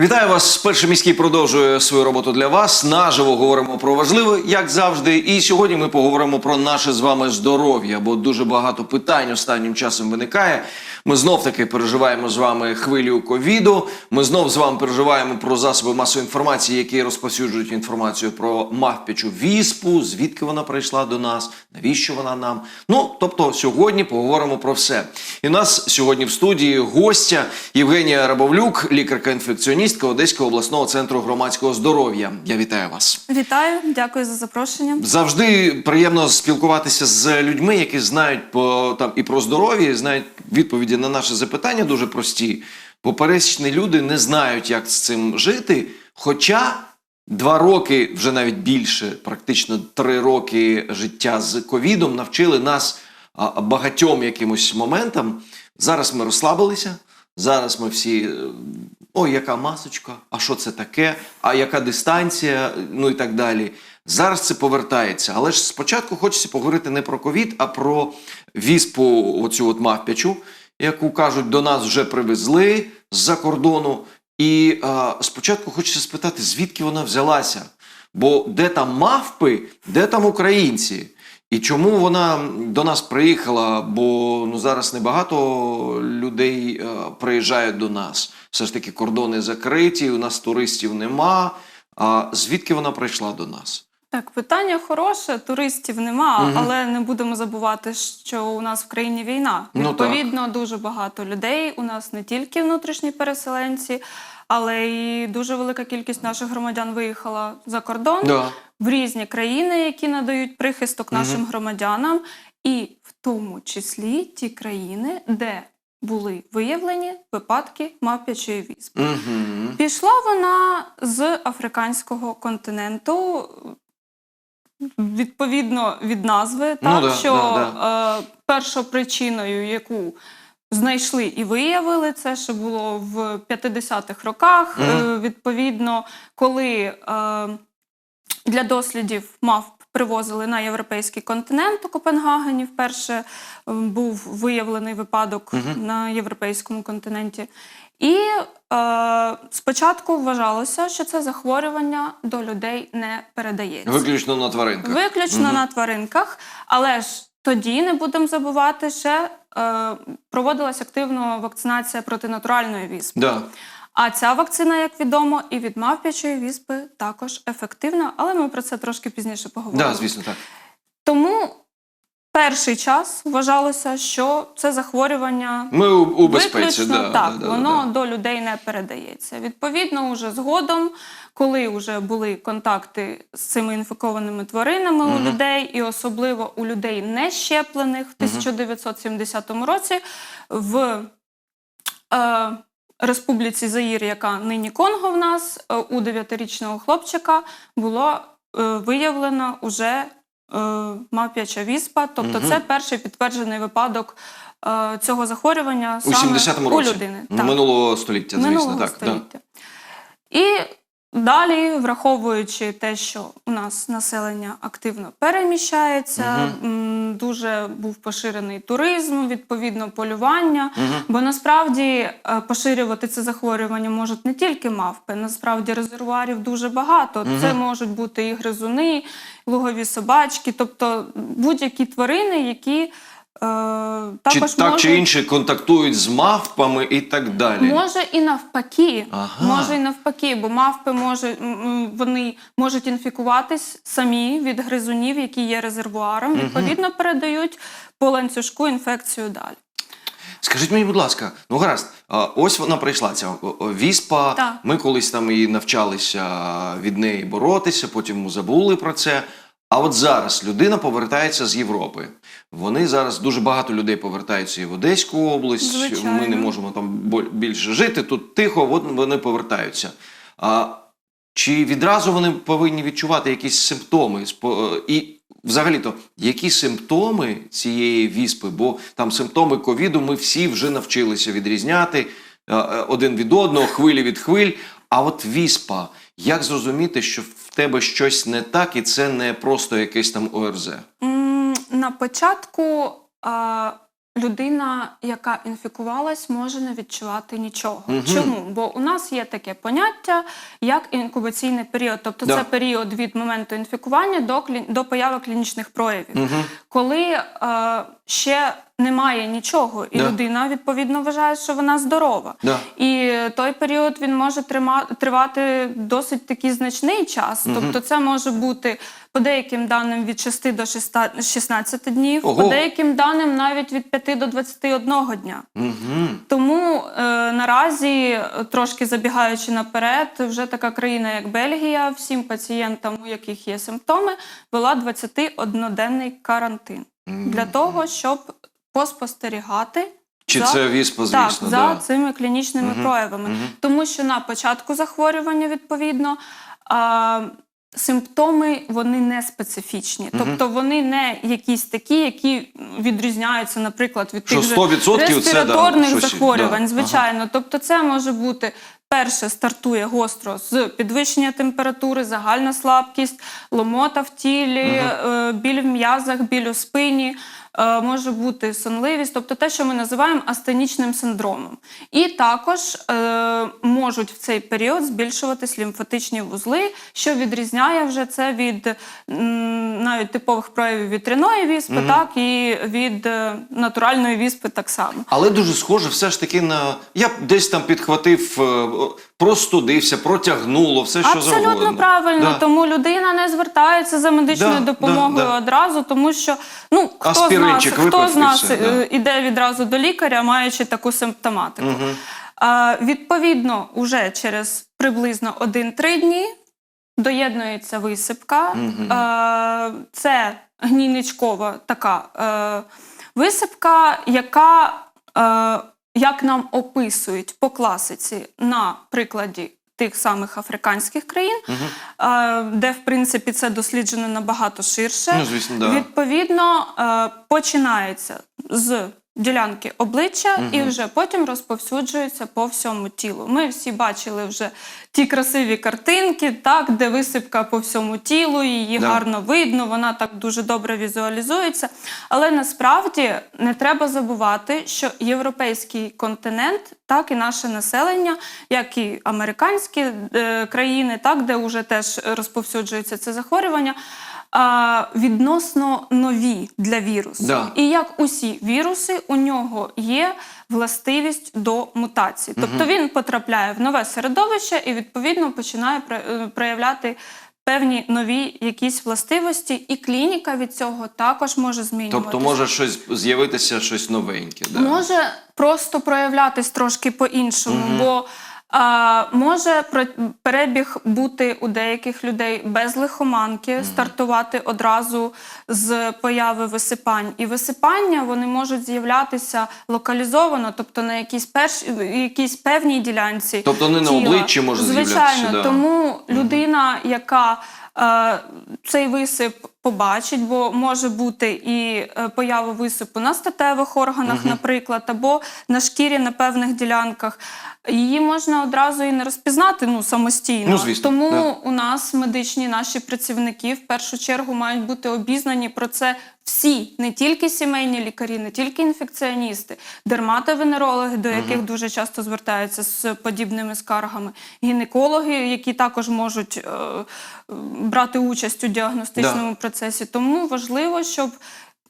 Вітаю вас. Перший міський продовжує свою роботу для вас. Наживо говоримо про важливе, як завжди. І сьогодні ми поговоримо про наше з вами здоров'я, бо дуже багато питань останнім часом виникає. Ми знов таки переживаємо з вами хвилю ковіду. Ми знов з вами переживаємо про засоби масової інформації, які розповсюджують інформацію про мавпячу віспу, звідки вона прийшла до нас, навіщо вона нам. Ну тобто, сьогодні поговоримо про все. І у нас сьогодні в студії гостя Євгенія Рабовлюк, лікарка-інфекціоністка Одеського обласного центру громадського здоров'я. Я вітаю вас. Вітаю, дякую за запрошення. Завжди приємно спілкуватися з людьми, які знають по там і про здоров'я, і знають відповіді на наші запитання дуже прості. Бо пересічні люди не знають, як з цим жити. Хоча два роки, вже навіть більше, практично три роки життя з ковідом навчили нас багатьом якимось моментам. Зараз ми розслабилися. Зараз ми всі. е, Ой, яка масочка, а що це таке, а яка дистанція, ну і так далі. Зараз це повертається. Але ж спочатку хочеться поговорити не про ковід, а про віспу, оцю от мавпячу, яку кажуть, до нас вже привезли з-за кордону. І а, спочатку хочеться спитати, звідки вона взялася. Бо де там мавпи, де там українці? І чому вона до нас приїхала? Бо ну зараз небагато людей е, приїжджають до нас. Все ж таки кордони закриті, у нас туристів нема. А звідки вона прийшла до нас? Так, питання хороше, туристів нема, Мгм. але не будемо забувати, що у нас в країні війна. Ну, Відповідно, дуже багато людей. У нас не тільки внутрішні переселенці, але й дуже велика кількість наших громадян виїхала за кордон Да. в різні країни, які надають прихисток нашим громадянам, і в тому числі ті країни, де були виявлені випадки мавпячої віспи. Угу. Пішла вона з африканського континенту. Відповідно від назви, Ну да, що да, Е, першопричиною, яку знайшли і виявили, це ще було в 50-х роках. Мгм. Е, відповідно, коли е, для дослідів мавп привозили на європейський континент у Копенгагені, вперше був виявлений випадок Мгм. на європейському континенті. І е, спочатку вважалося, що це захворювання до людей не передається. Виключно на тваринках. Виключно Мгм. на тваринках, але ж тоді не будемо забувати, ще е, проводилась активно вакцинація проти натуральної віспи. Да. А ця вакцина, як відомо, і від мавпячої віспи також ефективна, але ми про це трошки пізніше поговоримо. Да, звісно, так. Тому перший час вважалося, що це захворювання Ми у, у безпеці. Виключно Да, так, да, да, воно да. до людей не передається. Відповідно, уже згодом, коли вже були контакти з цими інфікованими тваринами у людей, і особливо у людей не щеплених в 1970 році в е, Республіці Заїр, яка нині Конго в нас, е, у 9-річного хлопчика було е, виявлено уже мавп'яча віспа. Тобто, угу. це перший підтверджений випадок е, цього захворювання У саме 70-му у людини. Так, Минулого століття, звісно, минулого так. Да. століття. І далі, враховуючи те, що у нас населення активно переміщається, м, дуже був поширений туризм, відповідно полювання. Мгм. Бо насправді е, поширювати це захворювання можуть не тільки мавпи, насправді резервуарів дуже багато. Мгм. Це можуть бути і гризуни, лугові собачки, тобто будь-які тварини, які е, Чи так можуть... чи інше контактують з мавпами і так далі. Може і навпаки, Ага. може і навпаки, бо мавпи може, вони можуть інфікуватись самі від гризунів, які є резервуаром. Мгм. Відповідно, передають по ланцюжку інфекцію далі. Скажіть мені, будь ласка, ну гаразд, ось вона прийшла ця віспа. Так. Ми колись там і навчалися від неї боротися, потім забули про це. А от зараз людина повертається з Європи. Вони зараз дуже багато людей повертаються і в Одеську область. Звичайно. Ми не можемо там більше жити. Тут тихо, от вони повертаються. А чи відразу вони повинні відчувати якісь симптоми? І взагалі-то, які симптоми цієї віспи? Бо там симптоми ковіду ми всі вже навчилися відрізняти е, один від одного, хвилі від хвиль. А от віспа, як зрозуміти, що в тебе щось не так, і це не просто якесь там ОРЗ? На початку а, людина, яка інфікувалась, може не відчувати нічого. Чому? Бо у нас є таке поняття як інкубаційний період, тобто Да. це період від моменту інфікування до до появи клінічних проявів, коли е, ще немає нічого, і Да. людина відповідно вважає, що вона здорова. Да. І той період він може тривати досить такий значний час. Тобто, це може бути по деяким даним від 6 до 6 16 днів, Ого. по деяким даним навіть від 5 до 21 дня. Угу. Тому е, наразі, трошки забігаючи наперед, вже така країна, як Бельгія, всім пацієнтам, у яких є симптоми, вела 21-денний карантин для того, щоб поспостерігати. Чи за- це віспа, так, звісно, за цими клінічними проявами. Тому що на початку захворювання, відповідно, а, симптоми вони не специфічні. Тобто вони не якісь такі, які відрізняються, наприклад, від Що тих же 100% це, да, респіраторних захворювань. да, Звичайно, тобто це може бути. Перше стартує гостро з підвищення температури, загальна слабкість, ломота в тілі, е, біль в м'язах, біль у спині, може бути сонливість, тобто те, що ми називаємо астенічним синдромом. І також е, можуть в цей період збільшуватись лімфатичні вузли, що відрізняє вже це від навіть типових проявів вітряної віспи, так і від е, натуральної віспи так само. Але дуже схоже, все ж таки на. Я б десь там підхватив, е, простудився, протягнуло, все що Абсолютно завгодно. правильно, Да. тому людина не звертається за медичною Да, допомогою да, да. одразу, тому що ну хто з нас, хто з нас да. е, іде відразу до лікаря, маючи таку симптоматику. А, відповідно, уже через приблизно 1-3 дні доєднується висипка. Е, це гнійничкова така е, висипка, яка, е, як нам описують по класиці на прикладі тих самих африканських країн, угу. де, в принципі, це досліджено набагато ширше. Ну, звісно, да. Відповідно, е, починається з ділянки обличчя і вже потім розповсюджується по всьому тілу. Ми всі бачили вже ті красиві картинки, так, де висипка по всьому тілу, її Да. гарно видно, вона так дуже добре візуалізується. Але насправді не треба забувати, що європейський континент, так і наше населення, як і американські е, країни, так, де вже теж розповсюджується це захворювання. А, відносно нові для вірусу. Да. І як усі віруси, у нього є властивість до мутації. Тобто він потрапляє в нове середовище і відповідно починає е, проявляти певні нові якісь властивості, і клініка від цього також може змінюватися. Тобто може щось з'явитися щось новеньке. Да. Може просто проявлятись трошки по-іншому, бо а, може перебіг бути у деяких людей без лихоманки, стартувати одразу з появи висипань. І висипання вони можуть з'являтися локалізовано, тобто на якійсь, перш... якійсь певній ділянці. Тобто не на обличчі може Звичайно, з'являтися, да. тому людина, яка е, цей висип побачить, бо може бути і е, поява висипу на статевих органах, наприклад, або на шкірі на певних ділянках. Її можна одразу і не розпізнати ну, самостійно. Ну, звісно, Тому да. у нас медичні наші працівники в першу чергу мають бути обізнані про це всі, не тільки сімейні лікарі, не тільки інфекціоністи, дерматовенерологи, до яких дуже часто звертаються з подібними скаргами, гінекологи, які також можуть е, е, брати участь у діагностичному процесі. Тому важливо, щоб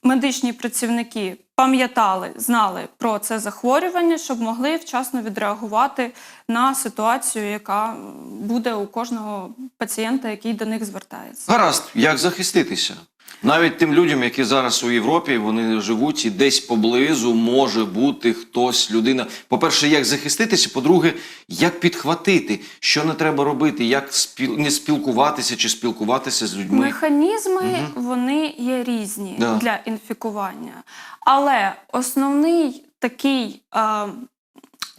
медичні працівники пам'ятали, знали про це захворювання, щоб могли вчасно відреагувати на ситуацію, яка буде у кожного пацієнта, який до них звертається. Гаразд, як захиститися? Навіть тим людям, які зараз у Європі, вони живуть і десь поблизу може бути хтось, людина. По-перше, як захиститися, по-друге, як підхватити, що не треба робити, як спіл... не спілкуватися чи спілкуватися з людьми. Механізми вони є різні Да. для інфікування. Але основний такий е,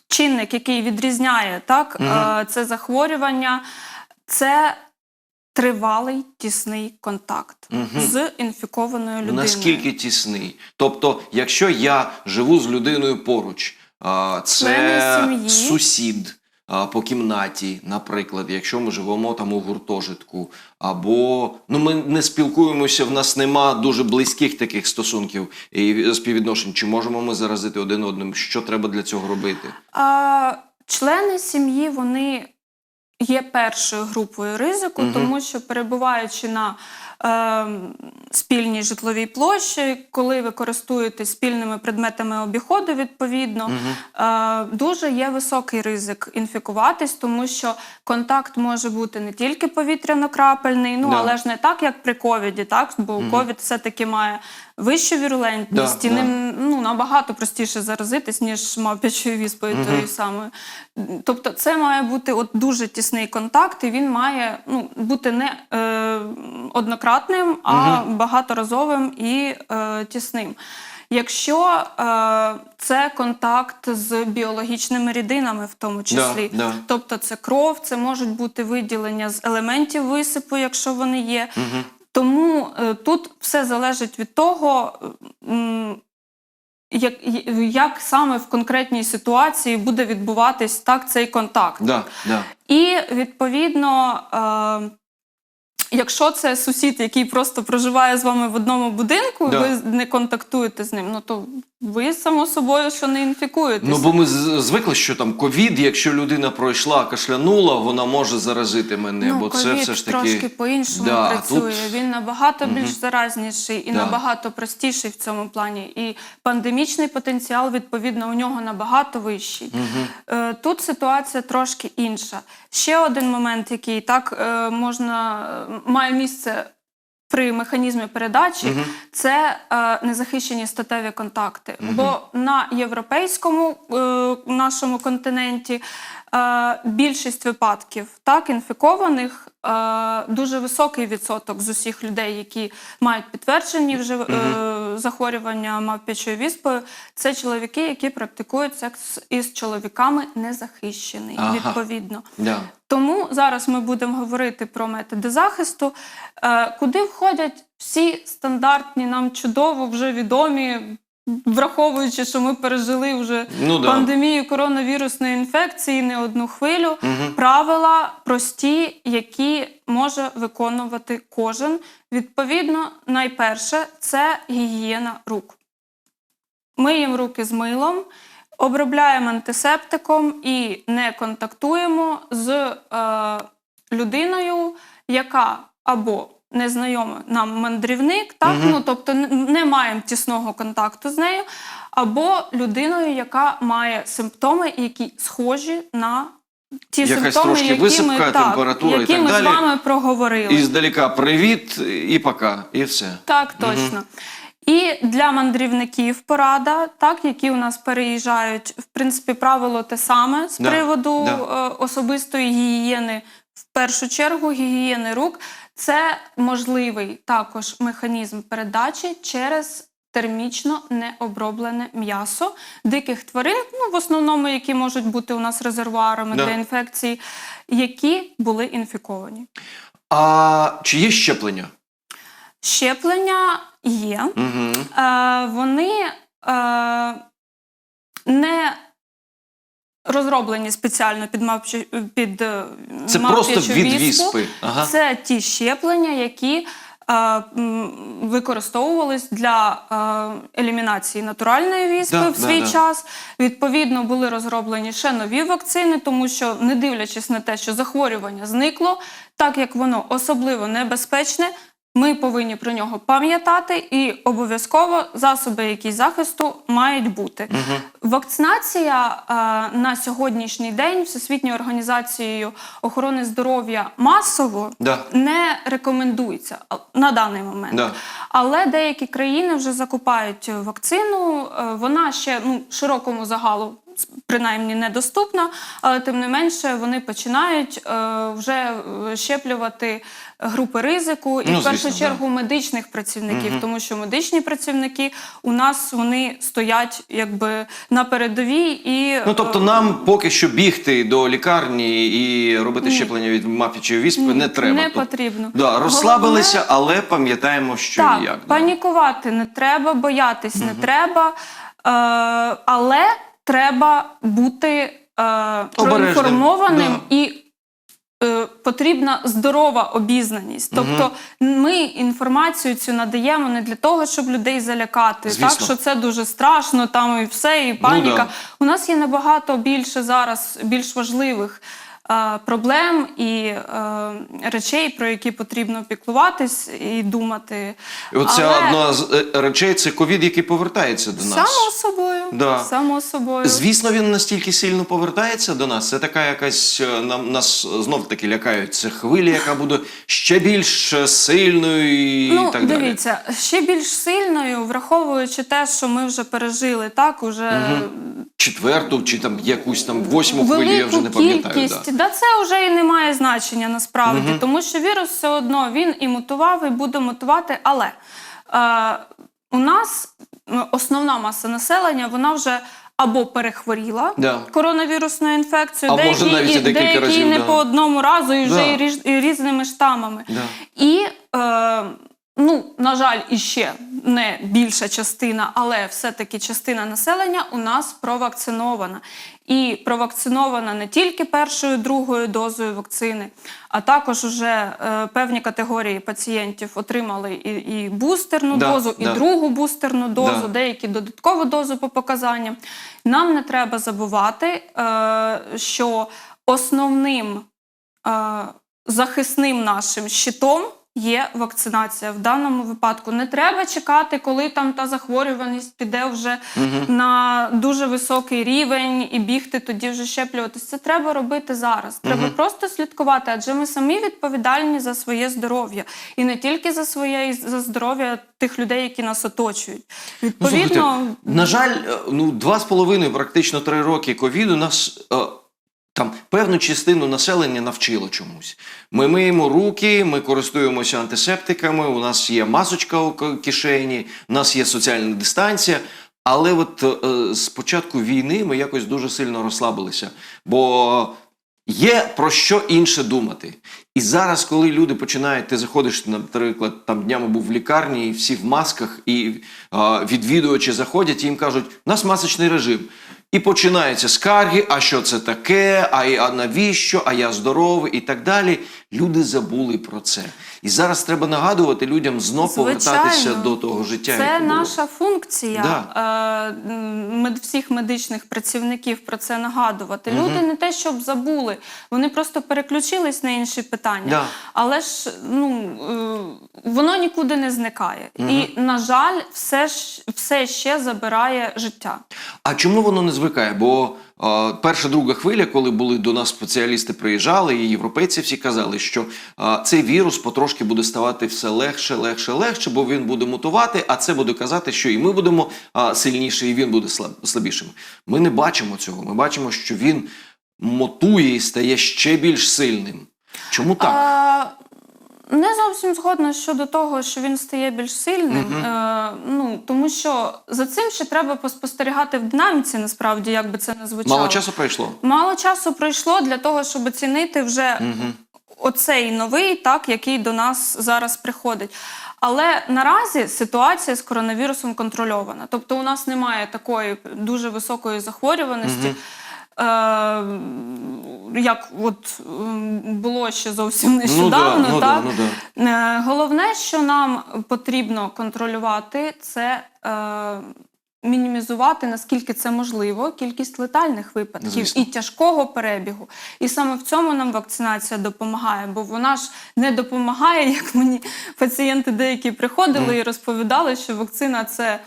чинник, який відрізняє так, е, це захворювання, це тривалий тісний контакт з інфікованою людиною. Наскільки тісний? Тобто, якщо я живу з людиною поруч, це сусід, по кімнаті, наприклад, якщо ми живемо там у гуртожитку, або ну ми не спілкуємося, в нас нема дуже близьких таких стосунків і співвідношень. Чи можемо ми заразити один одним? Що треба для цього робити? А, члени сім'ї вони є першою групою ризику, тому що перебуваючи на е, спільній житловій площі, коли ви користуєтесь спільними предметами обіходу, відповідно, е, дуже є високий ризик інфікуватись, тому що контакт може бути не тільки повітряно-крапельний, ну Да. але ж не так, як при ковіді, так бо ковід все-таки має вищу вірулентність Да, і да. ним ну, набагато простіше заразитись, ніж мавпячою віспою тою самою. Тобто це має бути от дуже тісний контакт, і він має ну, бути не е, однократним, а багаторазовим і е, тісним. Якщо е, це контакт з біологічними рідинами, в тому числі, да. тобто це кров, це можуть бути виділення з елементів висипу, якщо вони є. Мгм. Тому е, тут все залежить від того, м, як, як саме в конкретній ситуації буде відбуватись так цей контакт. Да, да. І відповідно, е, якщо це сусід, який просто проживає з вами в одному будинку, Да. ви не контактуєте з ним, ну то ви само собою що не інфікуєтесь. Ну бо ми звикли, що там ковід, якщо людина пройшла, кашлянула, вона може заразити мене, бо це Ну, все ж таки трошки по-іншому Да, працює. тут- Він набагато більш заразніший і Да. набагато простіший в цьому плані. І пандемічний потенціал, відповідно, у нього набагато вищий. Е, Тут ситуація трошки інша. Ще один момент, який так е, можна е, має місце. При механізмі передачі це е, незахищені статеві контакти. Бо на європейському е, нашому континенті е, більшість випадків так інфікованих е, дуже високий відсоток з усіх людей, які мають підтверджені вже е, захворювання п'ячою віспою. Це чоловіки, які практикують секс із чоловіками незахищений, Ага. відповідно. Yeah. Тому зараз ми будемо говорити про методи захисту, е, куди входять всі стандартні, нам чудово вже відомі, враховуючи, що ми пережили вже Ну да. пандемію коронавірусної інфекції не одну хвилю. Мгм. Правила прості, які може виконувати кожен. Відповідно, найперше це гігієна рук. Миємо руки з милом, обробляємо антисептиком і не контактуємо з е, людиною, яка або незнайома нам мандрівник, так? Мгм. ну, тобто не, маємо тісного контакту з нею, або людиною, яка має симптоми, які схожі на ті Якась симптоми, які висипка, ми, так, температура і так ми далі. з вами проговорили. І здалека привіт, і пока, і все. Так, точно. І для мандрівників порада, так, які у нас переїжджають, в принципі, правило те саме з Да, приводу да. е, особистої гігієни, в першу чергу гігієни рук. Це можливий також механізм передачі через термічно необроблене м'ясо диких тварин, ну в основному, які можуть бути у нас резервуарами Да. для інфекції, які були інфіковані. А чи є щеплення? Щеплення є. Угу. Е, вони е, не розроблені спеціально під мавпчу, під е, Це просто від віспи. Ага. Це ті щеплення, які е, використовувались для е, елімінації натуральної віспи Да, в да, свій да. час. Відповідно, були розроблені ще нові вакцини, тому що, не дивлячись на те, що захворювання зникло, так як воно особливо небезпечне. Ми повинні про нього пам'ятати, і обов'язково засоби якісь захисту мають бути. Вакцинація е, на сьогоднішній день Всесвітньою організацією охорони здоров'я масово Да. не рекомендується на даний момент. Да. Але деякі країни вже закупають вакцину. е, Вона ще ну, широкому загалу. Принаймні недоступна, але тим не менше вони починають е, вже е, щеплювати групи ризику і Ну, в першу звісно, чергу медичних працівників, тому що медичні працівники у нас вони стоять якби на передовій і Ну тобто е, нам поки що бігти до лікарні і робити щеплення від мавпічої віспи не треба. не потрібно. Да, розслабилися, але пам'ятаємо, що так, і як. да. панікувати не треба, боятись не треба, е, але треба бути е, Обережним, проінформованим і е, потрібна здорова обізнаність. Тобто ми інформацію цю надаємо не для того, щоб людей залякати, Звісно. так що це дуже страшно, там і все, і паніка. да. У нас є набагато більше зараз більш важливих. Проблем і е, речей, про які потрібно піклуватись і думати. І Оце Але- одна з е, речей це ковід, який повертається до нас. Само собою. Да. Само собою. Звісно, він настільки сильно повертається до нас. Це така якась е, нам нас знов таки лякають. Це хвиля, яка буде ще більш сильною і ну, так далі. дивіться, ще більш сильною, враховуючи те, що ми вже пережили, так уже Четверту чи там якусь там восьму хвилю, я вже не пам'ятаю. кількість. Да. Да. це вже і не має значення насправді, тому що вірус все одно він і мутував, і буде мутувати. Але е, у нас основна маса населення, вона вже. Або перехворіла Да. коронавірусною інфекцією, А може, навіть і деякі разів, не да. по одному разу, і вже Да. і різними штамами. Да. І, е, ну, на жаль, іще не більша частина, але все-таки частина населення у нас провакцинована. І провакцинована не тільки першою, другою дозою вакцини, а також уже е, певні категорії пацієнтів отримали і, і бустерну Да, дозу, і да. другу бустерну дозу, Да. деякі додаткову дозу по показанням. Нам не треба забувати, е, що основним е, захисним нашим щитом є вакцинація. В даному випадку не треба чекати, коли там та захворюваність піде вже на дуже високий рівень і бігти тоді вже щеплюватись. Це треба робити зараз. Треба просто слідкувати, адже ми самі відповідальні за своє здоров'я. І не тільки за своє, і за здоров'я тих людей, які нас оточують. Ну, Відповідно, слухайте, на жаль, е, ну два з половиною, практично три роки ковіду нас. е, Там певну частину населення навчило чомусь. Ми миємо руки, ми користуємося антисептиками, у нас є масочка у кишені, у нас є соціальна дистанція. Але от е, з початку війни ми якось дуже сильно розслабилися. Бо Є про що інше думати. І зараз, коли люди починають, ти заходиш, наприклад, там днями був в лікарні, і всі в масках, і а, відвідувачі заходять і їм кажуть, у нас масочний режим. І починаються скарги, а що це таке, а, навіщо, а я здоровий і так далі. Люди забули про це. І зараз треба нагадувати людям знов повертатися до того життя. Це яке було. наша функція Да. е, всіх медичних працівників про це нагадувати. Люди не те, щоб забули, вони просто переключились на інші питання. Да. Але ж ну, е, воно нікуди не зникає. І, на жаль, все, все ще забирає життя. А чому воно не звикає? Бо перша друга хвиля, коли були до нас спеціалісти, приїжджали, і європейці всі казали, що цей вірус потрошки буде ставати все легше, легше, легше, бо він буде мутувати, а це буде казати, що і ми будемо сильніші, і він буде слаб- слабішим. Ми не бачимо цього. Ми бачимо, що він мотує і стає ще більш сильним. Чому так? А, не зовсім згодна щодо того, що він стає більш сильним. Е, ну, тому що за цим ще треба поспостерігати в динаміці, насправді, як би це не звучало. Мало часу пройшло. Мало часу пройшло для того, щоб оцінити вже оцей новий, так, який до нас зараз приходить. Але наразі ситуація з коронавірусом контрольована. Тобто у нас немає такої дуже високої захворюваності. Е, як от було ще зовсім нещодавно, ну да, так? ну да. Е, Головне, що нам потрібно контролювати, це е, мінімізувати, наскільки це можливо, кількість летальних випадків Звісно. і тяжкого перебігу. І саме в цьому нам вакцинація допомагає, бо вона ж не допомагає, як мені пацієнти деякі приходили і розповідали, що вакцина це.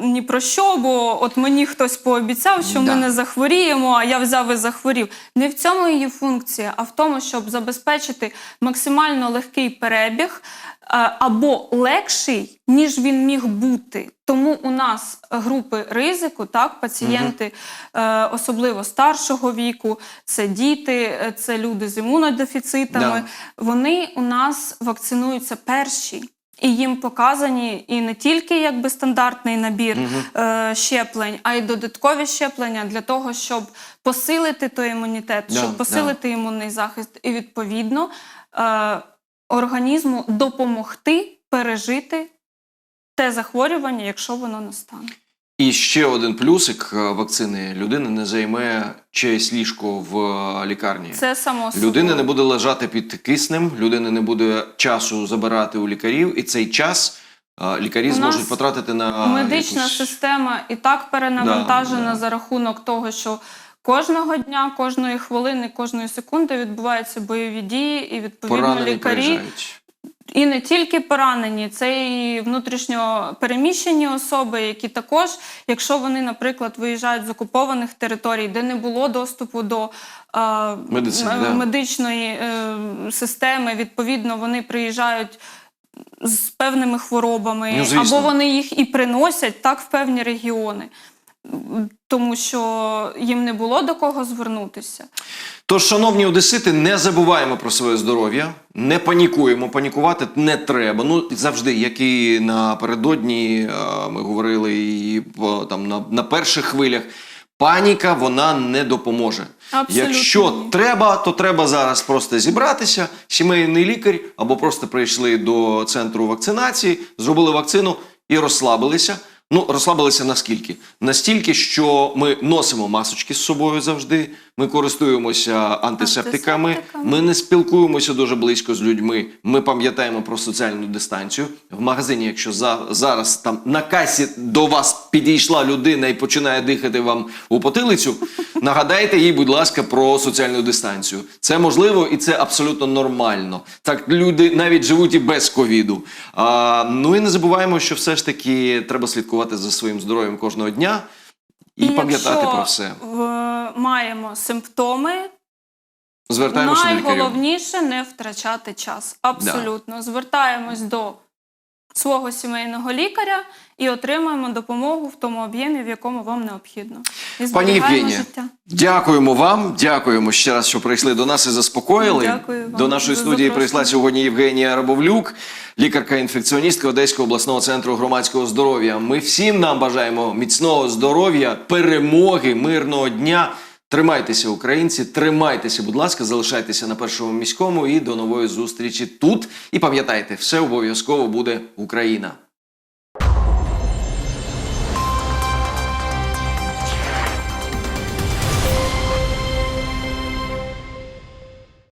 Ні про що, бо от мені хтось пообіцяв, що Да. ми не захворіємо, а я взяв і захворів. Не в цьому її функція, а в тому, щоб забезпечити максимально легкий перебіг е, або легший, ніж він міг бути. Тому у нас групи ризику, так, пацієнти, е, особливо старшого віку, це діти, е, це люди з імунодефіцитами. Вони у нас вакцинуються перші. І їм показані і не тільки якби стандартний набір е, щеплень, а й додаткові щеплення для того, щоб посилити той імунітет, Да, щоб посилити імунний захист, і відповідно е, організму допомогти пережити те захворювання, якщо воно настане. І ще один плюсик е, вакцини: людина не займе чиєсь ліжко в е, лікарні. Це само. Людина не буде лежати під киснем, людина не буде часу забирати у лікарів, і цей час е, лікарі У зможуть нас потратити на Медична якусь... система і так перенавантажена Да, да. за рахунок того, що кожного дня, кожної хвилини, кожної секунди відбуваються бойові дії, і відповідно поранені лікарі приїжджають. І не тільки поранені, це і внутрішньо переміщені особи, які також, якщо вони, наприклад, виїжджають з окупованих територій, де не було доступу до е, Медицини, м- да. медичної е, системи, відповідно, вони приїжджають. З певними хворобами, Ну, або вони їх і приносять так в певні регіони, тому що їм не було до кого звернутися. Тож, шановні одесити, не забуваємо про своє здоров'я, не панікуємо. Панікувати не треба. Ну завжди, як і напередодні е, ми говорили, і там на, на перших хвилях. Паніка вона не допоможе. Абсолютно Якщо треба, то треба зараз просто зібратися. Сімейний лікар або просто прийшли до центру вакцинації, зробили вакцину і розслабилися. Ну, розслабилися наскільки? Настільки, що ми носимо масочки з собою завжди, ми користуємося антисептиками, ми не спілкуємося дуже близько з людьми. Ми пам'ятаємо про соціальну дистанцію. В магазині, якщо за, зараз там на касі до вас підійшла людина і починає дихати вам у потилицю, нагадайте їй, будь ласка, про соціальну дистанцію. Це можливо і це абсолютно нормально. Так люди навіть живуть і без ковіду. А, ну і не забуваємо, що все ж таки треба слідкувати за своїм здоров'ям кожного дня і, пам'ятати про все. маємо симптоми, Звертаємося до лікарів. найголовніше не втрачати час. Абсолютно. Звертаємось до свого сімейного лікаря і отримаємо допомогу в тому об'ємі, в якому вам необхідно. І Пані Євгенія, життя. дякуємо вам. Дякуємо ще раз, що прийшли до нас і заспокоїли. Дякую вам до нашої за студії запрошення. прийшла сьогодні Євгенія Рабовлюк, лікарка-інфекціоністка Одеського обласного центру громадського здоров'я. Ми всім нам бажаємо міцного здоров'я, перемоги, мирного дня. Тримайтеся, українці, тримайтеся, будь ласка, залишайтеся на першому міському і до нової зустрічі тут. І пам'ятайте, все обов'язково буде Україна.